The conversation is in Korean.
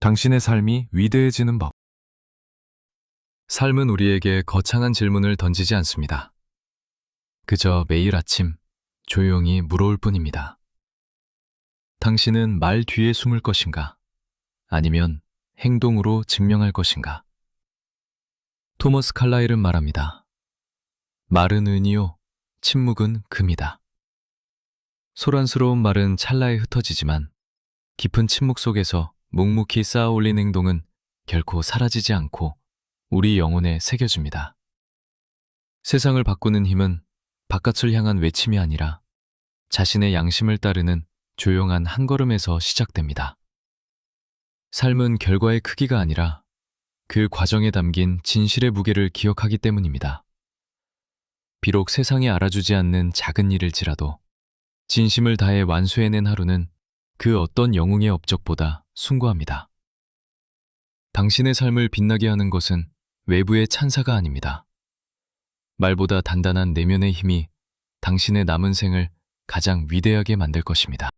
당신의 삶이 위대해지는 법. 삶은 우리에게 거창한 질문을 던지지 않습니다. 그저 매일 아침 조용히 물어올 뿐입니다. 당신은 말 뒤에 숨을 것인가? 아니면 행동으로 증명할 것인가? 토머스 칼라일은 말합니다. 말은 은이요, 침묵은 금이다. 소란스러운 말은 찰나에 흩어지지만 깊은 침묵 속에서 묵묵히 쌓아 올린 행동은 결코 사라지지 않고 우리 영혼에 새겨집니다. 세상을 바꾸는 힘은 바깥을 향한 외침이 아니라 자신의 양심을 따르는 조용한 한 걸음에서 시작됩니다. 삶은 결과의 크기가 아니라 그 과정에 담긴 진실의 무게를 기억하기 때문입니다. 비록 세상이 알아주지 않는 작은 일일지라도 진심을 다해 완수해낸 하루는 그 어떤 영웅의 업적보다 숭고합니다. 당신의 삶을 빛나게 하는 것은 외부의 찬사가 아닙니다. 말보다 단단한 내면의 힘이 당신의 남은 생을 가장 위대하게 만들 것입니다.